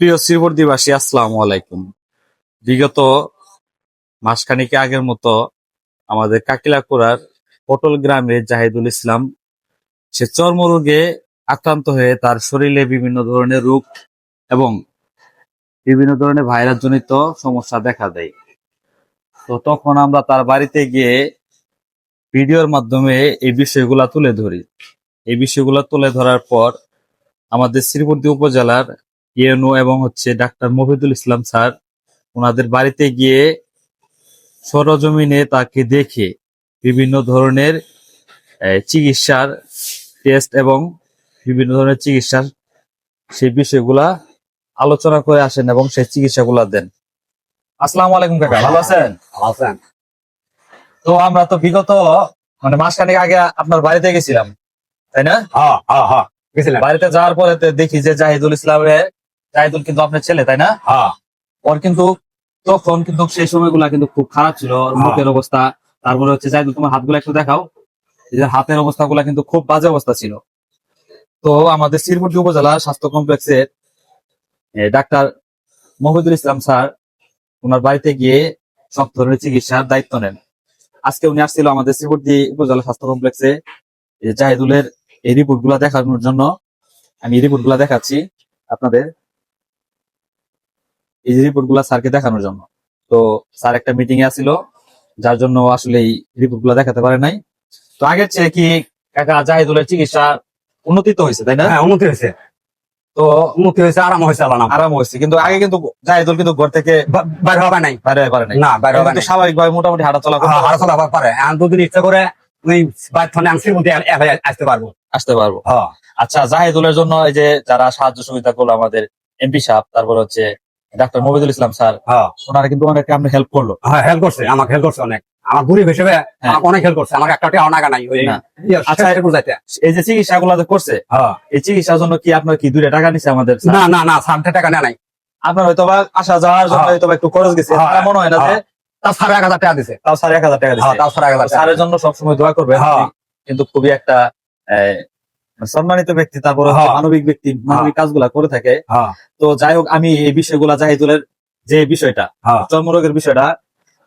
প্রিয় শ্রীবর্দীবাসী আসসালামু আলাইকুম। বিগত মাসখানিক আগের মতো আমাদের কাকিলাকুড়ার পটল গ্রামে জাহিদুল ইসলাম, সে চর্মরোগে আক্রান্ত হয়ে তার শরীরে বিভিন্ন ধরনের রোগ এবং বিভিন্ন ধরনের ভাইরাস জনিত সমস্যা দেখা দেয়। তো তখন আমরা তার বাড়িতে গিয়ে ভিডিওর মাধ্যমে এই বিষয়গুলা তুলে ধরি। এই বিষয়গুলো তুলে ধরার পর আমাদের শ্রীবর্দী উপজেলার ইএনও এবং হচ্ছে ডাক্তার মফিদুল ইসলাম স্যার ওনাদের বাড়িতে গিয়ে সরজমিনে তাকে দেখে বিভিন্ন ধরনের চিকিৎসার টেস্ট এবং বিভিন্ন ধরনের চিকিৎসার সেই বিষয়গুলা আলোচনা করে আসেন এবং সেই চিকিৎসাগুলা দেন। আসসালামু আলাইকুম কাকা ভালো আছেন? আছেন। তো আমরা তো বিগত মানে মাসখানেক আগে আপনার বাড়িতে গেছিলাম তাই না? হ্যাঁ হ্যাঁ হ্যাঁ বাড়িতে যাওয়ার পরে তো দেখি যে জাহিদুল ইসলামের জাহিদুল কিন্তু আপনার ছেলে তাই না? হ্যাঁ। ওর কিন্তু তখন কিন্তু সেই সময়গুলা কিন্তু খুব খারাপ ছিল। ওর হ্যাঁ। মুখের অবস্থা তারপরে হচ্ছে জাহিদুল তোমার হাতগুলো একটু দেখাও। এই যে হাতের অবস্থাগুলা কিন্তু খুব বাজে অবস্থা ছিল। তো আমাদের শ্রীমুর্তি উপজেলা স্বাস্থ্য কমপ্লেক্সের ডাক্তার মহিদুল ইসলাম স্যার ওনার বাড়িতে গিয়ে সব ধরনের চিকিৎসার দায়িত্ব নেন। আজকে উনি আসছিল আমাদের শ্রীমূর্তি উপজেলা স্বাস্থ্য কমপ্লেক্সে। জাহিদুলের এই রিপোর্টগুলা দেখানোর জন্য আমি এই রিপোর্টগুলা দেখাচ্ছি আপনাদের। এই রিপোর্টগুলা স্যারকে দেখানোর জন্য। তো স্যার একটা মিটিং এ আসছিল যার জন্য আসলে এই রিপোর্টগুলা দেখাতে পারে নাই। তো আগের চেয়ে কি কাকা জাহিদুলের চিকিৎসা উন্নতি তো হয়েছে তাই না? হ্যাঁ উন্নতি হয়েছে। তো উন্নতি হয়েছে আরাম হয়েছে আল্লাহ আরাম হয়েছে। কিন্তু আগে কিন্তু জাহিদুল কিন্তু ঘর থেকে বাইরে হবে নাই। বাইরে পারে নাই। না বাইরে হবে স্বাভাবিকভাবে মোটামুটি হাঁটা চলা করতে হ্যাঁ, হারা চলা পারে। এখন দুদিন ইচ্ছা করে ওই বাইর থানে আনছি মধ্যে আসতে পারব। আসতে পারব। হ্যাঁ। আচ্ছা জাহিদুলের জন্য এই যে যারা সাহায্য সুবিধা করল আমাদের এমপি সাহেব তারপর হচ্ছে ডাক্তার মবিদুল ইসলাম স্যার হ্যাঁ। ওনারা কিন্তু অনেক আপনি হেল্প করল। হ্যাঁ হেল্প করছে আমাকে হেল্প করছে অনেক। আমার গরিব হিসেবে আমাকে অনেক হেল্প করছে আমার একটা টাকা নাগা নাই ইয়ে, আচ্ছা। এই যে চিকিৎসা গুলো করছে হ্যাঁ। এই চিকিৎসার জন্য কি আপনার কি দুইটা টাকা নিছে আমাদের না না না সাড়ে টাকা নেয় নাই। আপনার হয়তো বা আসা যাওয়ার জন্য হ্যাঁ। হয়তো একটু খরচ গেছে। হ্যাঁ, মনে হয় না যে হ্যাঁ। তাও সাড়ে এক হাজার টাকা দিছে। তাও সাড়ে এক হাজার টাকা হ্যাঁ দিচ্ছে তাও সাড়ে এক হাজার টাকা জন্য সবসময় দোয়া করবে হ্যাঁ। কিন্তু খুবই একটা সম্মানিত ব্যক্তি তারপর হ্যাঁ। মানবিক ব্যক্তি মানবিক কাজগুলা করে থাকে। হ্যাঁ। তো যাই হোক আমি এই বিষয়গুলা জাহিদুলের যে বিষয়টা হ্যাঁ। চর্মরোগের বিষয়টা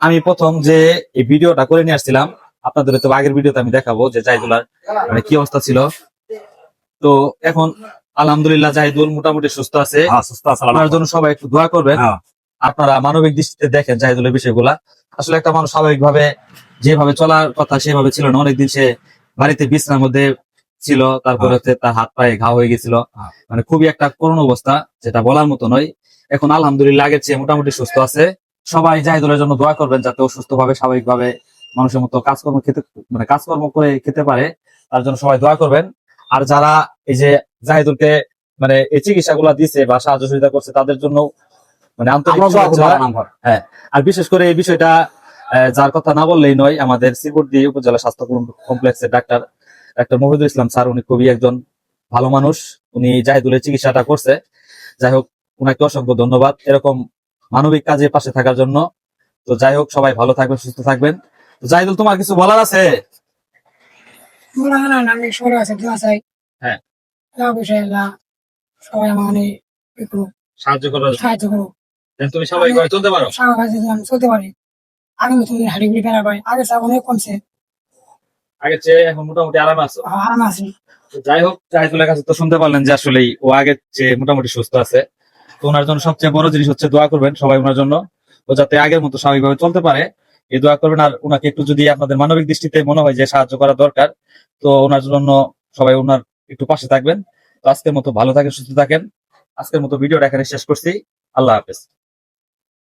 আমি প্রথম যে এই ভিডিওটা করে নিয়ে আসছিলাম আপনাদের তো আগের ভিডিওতে আমি দেখাবো যে জাহিদুলার মানে কি অবস্থা ছিল। তো এখন আলহামদুলিল্লাহ জাহিদুল মোটামুটি সুস্থ আছে। হ্যাঁ আছে আপনার জন্য সবাই একটু দোয়া করবেন। হ্যাঁ। আপনারা মানবিক দৃষ্টিতে দেখেন জাহিদুলের বিষয়গুলা। আসলে একটা মানুষ স্বাভাবিকভাবে যেভাবে চলার কথা সেভাবে ছিল না। অনেকদিন সে বাড়িতে বিশ্রামের মধ্যে ছিল তারপরে হ্যাঁ। হচ্ছে তার হাত পায়ে ঘা হয়ে গেছিল হ্যাঁ। মানে খুবই একটা করুণ অবস্থা যেটা বলার মতো নয় এখন আলহামদুলিল্লাহ আগের চেয়ে মোটামুটি সুস্থ আছে সবাই জাহিদুলের জন্য দোয়া করবেন যাতে ও সুস্থভাবে স্বাভাবিকভাবে মানুষের মতো কাজকর্ম খেতে মানে কাজকর্ম করে খেতে পারে তার জন্য সবাই দোয়া করবেন আর যারা এই যে জাহিদুলকে মানে এই চিকিৎসা গুলা দিছে বা সাহায্য সুবিধা করছে তাদের জন্য মানে আন্তরিক ভর। আর বিশেষ করে এই বিষয়টা আহ, যার কথা না বললেই নয় আমাদের শ্রীবর্দী উপজেলা স্বাস্থ্য কম- কমপ্লেক্সের doctor doctor Mohidul Islam sir উনি খুবই একজন ভালো মানুষ। উনি জাহিদুলের চিকিৎসাটা করছে। যাই হোক উনাকে অসংখ্য ধন্যবাদ এরকম মানবিক কাজে পাশে থাকার জন্য। তো যাই হোক সবাই ভালো থাকবেন সুস্থ থাকবেন। তো জাহিদুল তোমার কিছু বলার আছে? হয়। সবাই একটু সাহায্য করো। তুমি সবাই চলতে পারো? চলতে পারি। আগে মতো হাড়ি গুড়ি ফেরা পাই আগে অনেক কমছে। আগের চেয়ে এখন মোটামুটি আরাম আছো? আরাম আছি। যাই হোক জাহিদুলের কাছে তো শুনতে পারলেন যে আসলেই ও আগের চেয়ে মোটামুটি সুস্থ আছে। তো ওনার জন্য সবচেয়ে বড় জিনিস হচ্ছে দোয়া করবেন সবাই ওনার জন্য ও যাতে আগের মতো স্বাভাবিকভাবে চলতে পারে। এই দোয়া করবেন আর ওনাকে একটু যদি আপনাদের মানবিক দৃষ্টিতে মনে হয় যে সাহায্য করা দরকার তো ওনার জন্য সবাই ওনার একটু পাশে থাকবেন। তো আজকের মতো ভালো থাকেন সুস্থ থাকেন। আজকের মতো ভিডিওটা এখানে শেষ করছি। আল্লাহ হাফেজ।